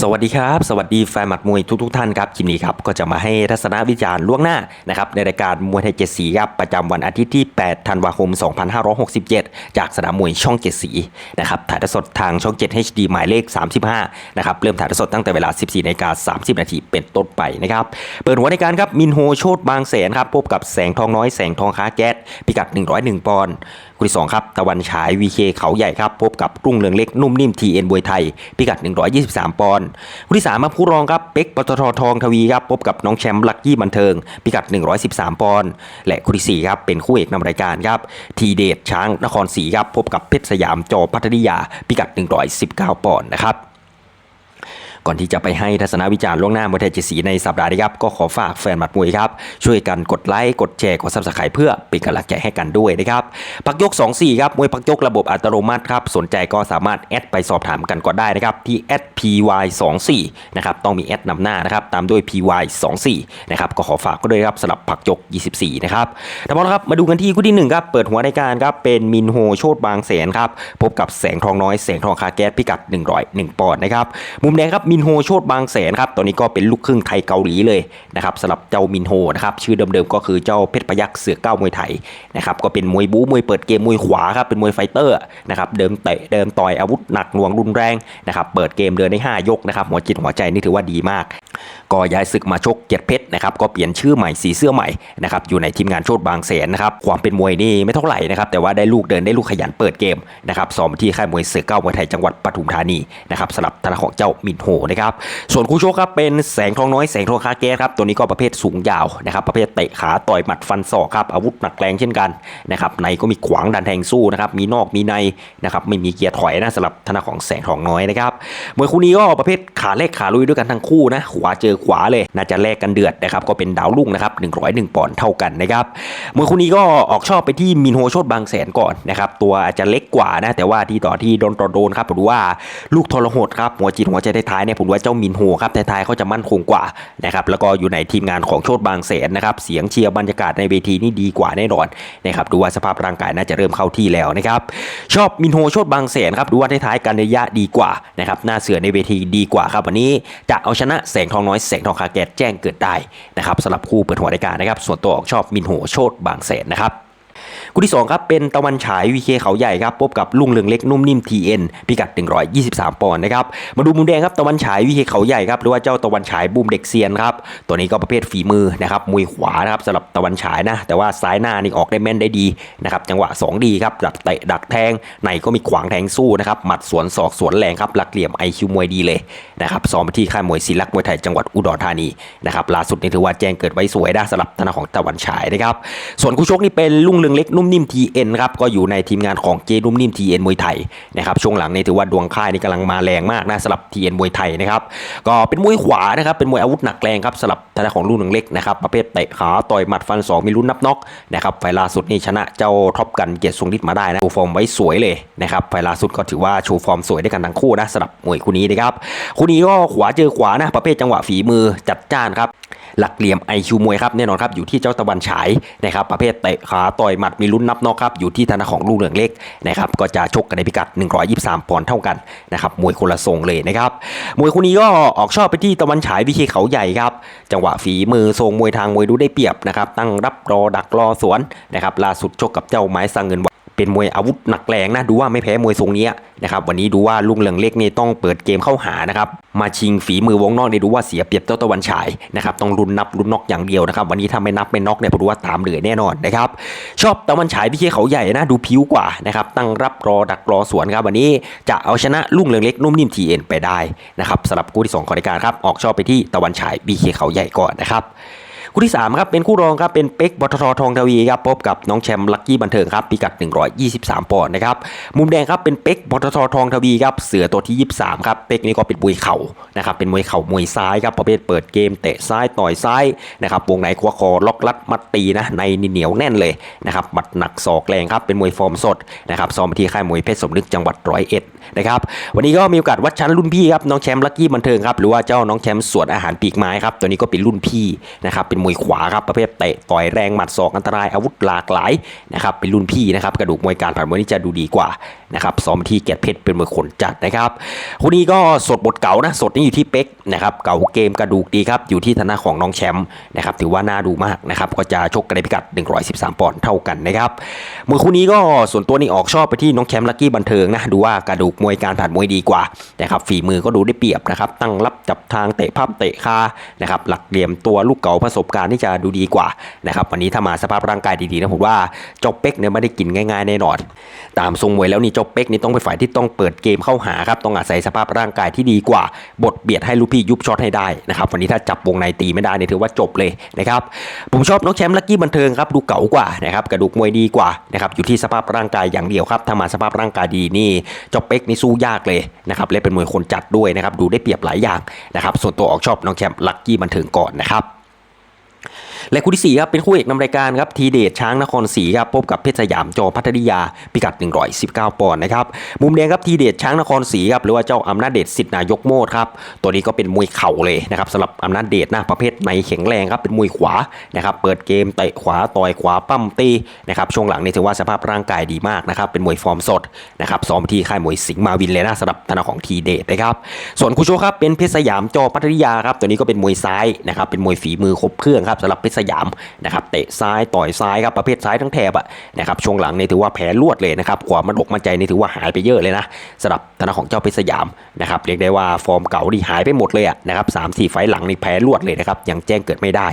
สวัสดีครับ สวัสดีแฟนหมัดมวยทุกๆท่านครับคลิปนี้ครับก็จะมาให้ทัศนวิจารณ์ล่วงหน้านะครับในรายการมวยไทยเจ็ดสีครับประจำวันอาทิตย์ที่ 8 ธันวาคม 2567 จากสนามมวยช่องเจ็ดสีนะครับถ่ายทอดสดทางช่อง 7 HD หมายเลข 35นะครับเริ่มถ่ายทอดสดตั้งแต่เวลา 14นาฬิกา30 นาทีเป็นต้นไปนะครับเปิดหัวในการครับมินโฮโชตบางแสนครับพบกับแสงทองน้อยแสงทองค้าแก๊สพิกัด 101 ปอนด์คู่ที่2ครับตะวันฉาย VK เขาใหญ่ครับ พบกับรุ่งเรืองเล็กนุ่มนิ่ม TN บวยไทย พิกัด 123 ปอนด์คู่ที่3มาผู้รองครับเป็กปตททองทวีครับพบกับน้องแชมป์ลักกี้บันเทิง พิกัด 113 ปอนด์และคู่ที่4ครับเป็นคู่เอกนำรายการครับทีเดชช้างนครศรีครับพบกับเพชรสยามจอพัทยา พิกัด 119 ปอนด์นะครับ ก่อนที่จะไปให้ทัศนวิจารณ์ล่วงหน้ามวยไทยเจสีในสัปดาห์นี้ครับก็ขอฝากแฟนหมัดมวยครับช่วยกันกดไลค์กดแชร์กดซับสไครต์เพื่อเป็นกำลังใจให้กันด้วยนะครับพักยก 2-4ครับมวยพักยกระบบอัตโนมัติครับสนใจก็สามารถแอดไปสอบถามกันก็ได้นะครับที่ @py24 นะครับต้องมีแอดนำหน้านะครับตามด้วย py24 นะครับก็ขอฝากก็ด้วยครับสำหรับพักยก 24 นะครับแต่พอแล้วครับมาดูกันที่คู่ที่1ครับเปิดหัวในการครับเป็นมินโฮโชตบางแสนครับพบกับแสงทองน้อยแสงทองคาแก๊สพิกัด 101 ปอนด์นะครับมุมแดงครับมิมินโฮโชตบางแสนครับตอนนี้ก็เป็นลูกครึ่งไทยเกาหลีเลยนะครับสำหรับเจ้ามินโฮนะครับชื่อเดิมๆก็คือเจ้าเพชรพยักษ์เสือเก้ามวยไทยนะครับก็เป็นมวยบู๊มวยเปิดเกมมวยขวาครับเป็นมวยไฟเตอร์นะครับเดิมเตะเดิมต่อยอาวุธหนักหน่วงรุนแรงนะครับเปิดเกมเดินได้ 5 ยกนะครับหัวจิตหัวใจนี่ถือว่าดีมาก ก็ย้ายศึกมาชกเกียรติเพชรนะครับก็เปลี่ยนชื่อใหม่สีเสื้อใหม่นะครับอยู่ในทีมงานโชดบางแสนนะครับความเป็นมวยนี่ไม่เท่าไหร่นะครับแต่ว่าได้ลูกเดินได้ลูกขยันเปิดเกมนะครับซ้อมที่ค่ายมวยเสือเก้ามวยไทยจังหวัดปทุมธานีนะครับสำหรับทางของเจ้ามินโฮนะครับ ส่วนคู่ชกครับเป็นแสงทองน้อยแสงทองคาแก้ครับ ตัวนี้ก็ประเภทสูงยาวนะครับ ประเภทเตะขาต่อยหมัดฟันศอกครับอาวุธหนักแรงเช่นกันนะครับในก็มีขวางดันแทงสู้นะครับมีนอกมีในนะครับไม่มีเกียร์ถอยนะสำหรับทาของแสงทองน้อยนะครับมวยคู่นี้ก็ประเภทขาแรกขาลุยด้วยกันทั้งคู่นะขวาเจอขวาเลยน่าจะแลกกันเดือดนะครับก็เป็นดาวรุ่งนะครับ101ปอนด์เท่ากันนะครับมวยคู่นี้ก็ออกชอบไปที่มินโฮโชดบางแสนก่อนนะครับตัวอาจจะเล็กกว่านะแต่ว่าที่ต่อที่โดนต่อโดนครับผมว่าลูกทรหดครับหัวจิตหัวใจท้ายเนี่ยผมว่าเจ้ามินโฮครับท้ายๆเขาจะมั่นคงกว่านะครับแล้วก็อยู่ในทีมงานของโชดบางแสนนะครับเสียงเชียร์บรรยากาศในเวทีนี่ดีกว่าแน่นอนนะครับดูว่าสภาพร่างกายน่าจะเริ่มเข้าที่แล้วนะครับชอบมินโฮโชดบางแสนครับดูว่าท้ายๆการระยะดีกว่านะครับหน้าเสือในเวทีดีกว่าครับวันนี้จะเอาชนะแสงทองน้อยแสงทองคาแกตแจ้งเกิดได้นะครับสำหรับคู่เปิดหัวรายการนะครับส่วนตัวออกชอบมินโฮโชดบางแสนนะครับ คู่ที่ 2 ครับ เป็นตะวันฉายวีเคเขาใหญ่ครับพบกับลุงเรืองเล็กนุ่มนิ่ม TN พิกัด 123 ปอนด์นะครับมาดูมุมแดงครับตะวันฉายวีเคเขาใหญ่ครับหรือว่าเจ้าตะวันฉายบูมเด็กเซียนครับตัวนี้ก็ประเภทฝีมือนะครับมวยขวานะครับสำหรับตะวันฉายนะแต่ว่าซ้ายหน้านี่ออกได้แม่นได้ดีนะครับจังหวะ 2 ดีครับดักเตะดักแทงในก็มีขวางแทงสู้นะครับหมัดสวนศอกสวนแรงครับหลักเหลี่ยมไอคิวมวยดีเลยนะครับซ้อมไปที่ค่ายมวยศิลักมวยไทยจังหวัดอุดรธานีนะครับล่าสุดนี่ถือว่าแจ้งเกิดไว้สวยได้สำหรับทางของตะวันฉายนะครับส่วนคู่ชกนี่เป็นลุงเรืองเล็กนุ่มนิ่ม TN ครับก็อยู่ในทีมงานของเจนุ่มนิ่ม TN มวยไทยนะครับช่วงหลังนี่ถือว่าดวงค่ายนี่กำลังมาแรงมากนะสำหรับ TN มวยไทยนะครับก็เป็นมวยขวานะครับเป็นมวยอาวุธหนักแรงครับสำหรับทางด้านของลุงเรืองเล็กนะครับประเภทเตะขาต่อยหมัดฟันศอกมีลุ้นนับน็อกนะครับไฟล่าสุดนี่ชนะเจ้าท็อปกันเกียรติทรงฤทธิ์มาได้นะโชว์ฟอร์มไว้สวยเลยนะครับไฟล์ล่าสุดก็ถือว่าโชว์ฟอร์มสวยด้วยกันทั้งคู่นะสำหรับมวยคู่นี้นะครับคู่นี้ก็ขวาเจอขวานะประเภทจังหวะฝีมือจัดจ้านครับ หลักเหลี่ยมไอคิวมวยครับแน่นอนครับอยู่ที่เจ้าตะวันฉายนะครับประเภทเตะขาต่อยหมัดมีลุ้นนับนอกครับอยู่ที่ธนาของลูกเหลืองเล็กนะครับก็จะชกกันในพิกัด 123 ปอนด์เท่ากันนะครับมวยคนละทรงเลยนะครับมวยคู่นี้ก็ออกชอบไปที่ตะวันฉายวิเคเขาใหญ่ครับจังหวะฝีมือทรงมวยทางมวยดูได้เปรียบนะครับตั้งรับรอดักรอสวนนะครับล่าสุดชกกับเจ้าไม้สังเงิน เป็นมวยอาวุธหนักแรงนะดูว่าไม่แพ้มวยทรงนี้นะครับวันนี้ดูว่าลุงเหลืองเล็กนี่ต้องเปิดเกมเข้าหานะครับมาชิงฝีมือวงนอกนี่ดูว่าเสียเปรียบเจ้าตะวันฉายนะครับต้องรุนนับรุนน็อกอย่างเดียวนะครับวันนี้ถ้าไม่นับไม่น็อกเนี่ยผมดูว่าตามเหลือแน่นอนนะครับชอบตะวันฉายพี่เคเขาใหญ่นะดูผิวกว่านะครับตั้งรับรอดักรอสวนครับวันนี้จะเอาชนะลุงเหลืองเล็กนุ่มนิ่มทีเอ็นไปได้นะครับสำหรับคู่ที่สองของรายการครับออกชอบไปที่ตะวันฉายบีเคเขาใหญ่ก่อนนะครับ คู่ที่3ครับเป็นคู่รองครับเป็นเป็กบทททองทวีครับพบกับน้องแชมป์ลักกี้บันเทิงครับพิกัด 123 ปอนด์นะครับมุมแดงครับเป็นเป็กบทททองทวีครับเสือตัวที่ 23ครับเป็กนี่ก็เป็นมวยเข่านะครับเป็นมวยเข่ามวยซ้ายครับประเภทเปิดเกมเตะซ้ายต่อยซ้ายนะครับวงในคว้าคอล็อกลัดมัดตีนะในนี่เหนียวแน่นเลยนะครับหมัดหนักศอกแรงครับเป็นมวยฟอร์มสดนะครับซ้อมที่ค่ายมวยเพชรสมนึกจังหวัดร้อยเอ็ดนะครับวันนี้ก็มีโอกาสวัดชั้นรุ่นพี่ครับน้องแชมป์ลักกี้บันเทิงครับหรือว่าเจ้าน้องแชมป์สวนอาหารปีกไม้ครับตัวนี้ก็เป็นรุ่นพี่นะครับเป็นมวยขวาครับประเภทเตะต่อยแรงหมัดศอกอันตรายอาวุธหลากหลายนะครับเป็นรุ่นพี่นะครับกระดูกมวยการผ่านมวยนี่จะดูดีกว่านะครับซ้อมที่เกียรติเพชรเป็นมือขนจัดนะครับคู่นี้ก็สดบทเก่านะสดนี่อยู่ที่เป๊กนะครับเก่าเกมกระดูกดีครับอยู่ที่ธนาของน้องแชมป์นะครับถือว่าน่าดูมากนะครับก็จะชกกันในพิกัด 113 ปอนด์เท่ากันนะครับมวยคู่นี้ก็ส่วนตัวนี่ออกชอบไปที่น้องแชมป์ลักกี้บันเทิงนะดูว่ากระดูกมวยการผ่านมวยดีกว่านะครับฝีมือก็ดูได้เปรียบนะครับตั้งรับจับทางเตะภาพเตะคานะครับหลักเหลี่ยมตัวลูกเก่าประสบการณ์ที่จะดูดีกว่านะครับวันนี้ถ้ามาสภาพร่างกายดีๆนะผมว่าเจ้าเป็กเนี่ยไม่ได้กินง่ายๆแน่นอนตามทรงมวยแล้วนี่เจ้าเป็กนี่ต้องเป็นฝ่ายที่ต้องเปิดเกมเข้าหาครับต้องอาศัยสภาพร่างกายที่ดีกว่า บทเบียดให้ลูกพี่ยุบช็อตให้ได้นะครับวันนี้ถ้าจับวงในตีไม่ได้เนี่ยถือว่าจบเลยนะครับผมชอบน้องแชมป์ลักกี้บันเทิงครับดูเก๋ากว่านะครับกระดูกมวยดีกว่านะครับอยู่ที่สภาพร่างกายอย่างเดียวครับถ้ามาสภาพร่างกายดีนี่เจ้าเป็กนี่สู้ยากเลยนะครับและเป็นมวยคนจัดด้วยนะครับดูได้เปรียบหลายอย่างนะครับส่วนตัวออกชอบน้องแชมป์ลักกี้บันเทิงก่อนนะครับ และคู่ที่4ครับเป็นคู่เอกนำรายการครับทีเดชช้างนครศรีครับพบกับเพชรสยามจอพัทยาพิกัด 119 ปอนด์นะครับมุมแดงครับทีเดชช้างนครศรีครับหรือว่าเจ้าอำนาจเดชสิทธินายกโมดครับตัวนี้ก็เป็นมวยเข่าเลยนะครับสำหรับอำนาจเดชนะประเภทในแข็งแรงครับเป็นมวยขวานะครับเปิดเกมเตะขวาต่อยขวาปั้มตีนะครับช่วงหลังนี่ถือว่าสภาพร่างกายดีมากนะครับเป็นมวยฟอร์มสดนะครับซ้อมที่ค่ายมวยสิงห์มาวินเลยนะสำหรับธนาของทีเดชนะครับส่วนคู่โชว์ครับเป็นเพชรสยามจอพัทยาครับตัวนี้ก็เป็นมวยซ้ายนะครับเป็นมวยฝีมือครบเครื่องครับสำหรับเพชรสยามนะครับเตะซ้ายต่อยซ้ายครับประเภทซ้ายทั้งแถบอะนะครับช่วงหลังนี่ถือว่าแผลลวดเลยนะครับความมันอกมั่นใจนี่ถือว่าหายไปเยอะเลยนะสำหรับธนาของเจ้าเพชรสยามนะครับเรียกได้ว่าฟอร์มเก่าดีหายไปหมดเลยอะนะครับสามสี่ไฟหลังนี่แพ้ลวดเลยนะครับยังแจ้งเกิดไม่ได้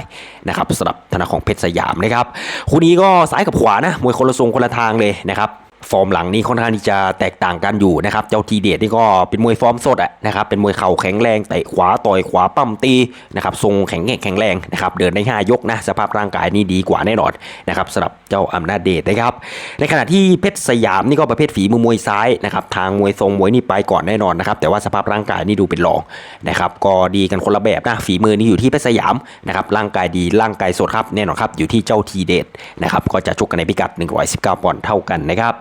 นะครับสำหรับธนาของเพชรสยามนะครับคู่นี้ก็ซ้ายกับขวานะมวยคนละทรงคนละทางเลยนะครับ ฟอร์มหลังนี้ค่อนข้างที่จะแตกต่างกันอยู่นะครับ เจ้าทีเดชนี่ก็เป็นมวยฟอร์มสดอะนะครับ เป็นมวยเข่าแข็งแรงเตะขวาต่อยขวาปั้มตีนะครับทรงแข็งแกร่งแข็งแรงนะครับเดินได้ห้ายกนะสภาพร่างกายนี่ดีกว่าแน่นอนนะครับสำหรับเจ้าอำนาจเดชนะครับ ในขณะที่เพชรสยามนี่ก็ประเภทฝีมือมวยซ้ายนะครับทางมวยทรงมวยนี่ไปก่อนแน่นอนนะครับแต่ว่าสภาพร่างกายนี่ดูเป็นรองนะครับก็ดีกันคนละแบบนะฝีมือนี่อยู่ที่เพชรสยามนะครับร่างกายดีร่างกายสดครับแน่นอนครับอยู่ที่เจ้าทีเดชนะครับก็จะชกกันในพิกัด 119ปอนด์เท่ากันนะครับ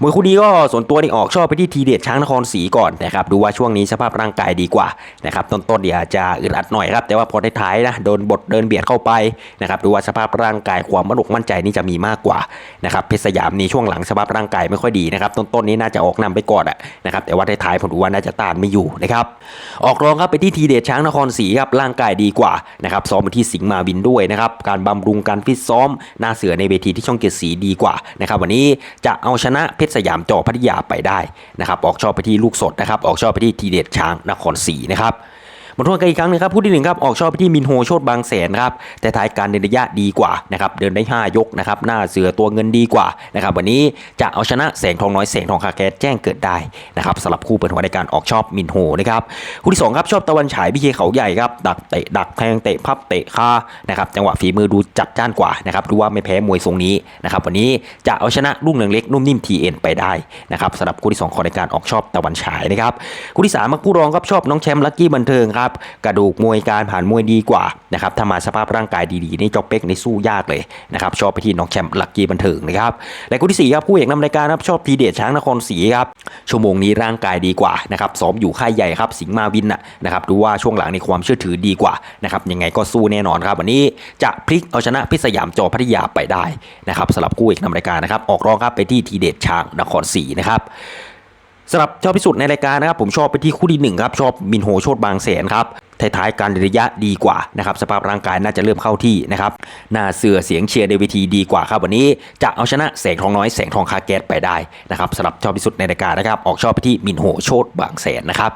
มวยคู่นี้ก็ส่วนตัวนี่ออกชอบไปที่ทีเดชช้างนครศรีก่อนนะครับดูว่าช่วงนี้สภาพร่างกายดีกว่านะครับต้นๆเดี๋ยวจะอึดอัดหน่อยครับแต่ว่าพอท้ายๆนะโดนบทเดินเบียดเข้าไปนะครับดูว่าสภาพร่างกายความมั่นอกมั่นใจนี่จะมีมากกว่านะครับเพชรสยามนี่ช่วงหลังสภาพร่างกายไม่ค่อยดีนะครับต้นๆนี้น่าจะออกนำไปก่อนอะนะครับแต่ว่าท้ายๆผมดูว่าน่าจะต้านไม่อยู่นะครับออกรองครับไปที่ทีเดชช้างนครศรีครับร่างกายดีกว่านะครับซ้อมไปที่สิงห์มาวินด้วยนะครับการบำรุงการฟิตซ้อมหน้าเสือในเวทีที่ช่องเกียรติศรีดีกว่านะครับวันนี้จะเอาชนะเพชรสยามจอพัทยาไปได้นะครับออกชอบไปที่ลูกสดนะครับออกชอบไปที่ทีเด็ดช้างนครศรีนะครับ มาทวนกันอีกครั้งนึงครับผู้ที่หนึ่งครับออกชอบไปที่มินโฮโชดบางแสนครับแต่ท้ายการเดินระยะดีกว่านะครับเดินได้ 5 ยกนะครับหน้าเสือตัวเงินดีกว่านะครับวันนี้จะเอาชนะแสงทองน้อยแสงทองคาแกสแจ้งเกิดได้นะครับสำหรับคู่เปิดหัวในการออกชอบมินโฮนะครับคู่ที่สองครับชอบตะวันฉายพิเคเขาใหญ่ครับดักเตะดักแทงเตะพับเตะคานะครับจังหวะฝีมือดูจัดจ้านกว่านะครับดูว่าไม่แพ้มวยทรงนี้นะครับวันนี้จะเอาชนะลูกเนืองเล็กนุ่มนิ่มทีเอ็นไปได้นะครับสำหรับคู่ที่สองของในการออกชอบตะวันฉายนะครับคู่ที่สามมักผู้รองครับชอบน้องแชมป์ลักกี้บันเทิงครับกระดูกมวยการผ่านมวยดีกว่านะครับถ้ามาสภาพร่างกายดีๆนี่จอกเป็กนี่สู้ยากเลยนะครับชอบไปที่น้องแชมป์ลักกี้บันเทิงนะครับและคู่ที่สี่ครับคู่เอกนำรายการครับชอบพีเดชช้างนครศรีครับชั่วโมงนี้ร่างกายดีกว่านะครับซ้อมอยู่ค่ายใหญ่ครับสิงห์มาวินนะครับดูว่าช่วงหลังในความเชื่อถือดีกว่านะครับยังไงก็สู้แน่นอนครับวันนี้จะพลิกเอาชนะพิษสยามจอพัทยาไปได้นะครับสำหรับคู่เอกนำรายการนะครับออกรองครับไปที่ทีเดชช้างนครศรีนะครับ สำหรับชอบพิสุทธิ์ในรายการนะครับผมชอบไปที่คู่ที่หนึ่งครับชอบมินโฮโชดบางแสนครับท้ายๆการระยะดีกว่านะครับสภาพร่างกายน่าจะเริ่มเข้าที่นะครับหน้าเสือเสียงเชียร์ในเวทีดีกว่าครับวันนี้จะเอาชนะแสงทองน้อยแสงทองคาแก๊สไปได้นะครับสำหรับชอบพิสุทธิ์ในรายการนะครับออกชอบไปที่มินโฮโชดบางแสนนะครับ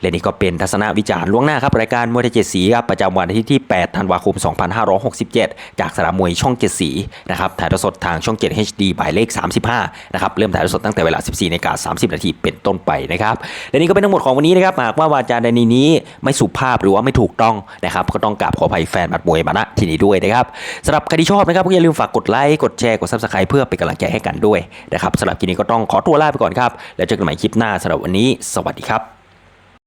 และนี่ก็เป็นทัศนวิจารณ์ล่วงหน้าครับรายการมวยไทยเจ็ดสีครับประจำวันทิตย์ที่ 8 ธันวาคม 2567 จากสนามมวยช่องเจ็ดสีนะครับถ่ายทอดสดทางช่อง 7 HD หมายเลข 35 นะครับเริ่มถ่ายทอดสดตั้งแต่เวลา 14นาฬิกา30 นาทีเป็นต้นไปนะครับและนี่ก็เป็นทั้งหมดของวันนี้นะครับหากว่าวาจาในนี้ไม่สุภาพหรือว่าไม่ถูกต้องนะครับก็ต้องกราบขออภัยแฟนบัดมวยมาณที่นี้ด้วยนะครับสำหรับใครที่ชอบนะครับก็อย่าลืมฝากกดไลค์กดแชร์กด Subscribe เพื่อเป็นกำลังใจให้กันด้วยนะครับสำหรับคลิปนี้ก็ต้องขอตัวลาไปก่อนครับแล้วเจอกันใหม่คลิปหน้าสำหรับวันนี้ สวัสดีครับ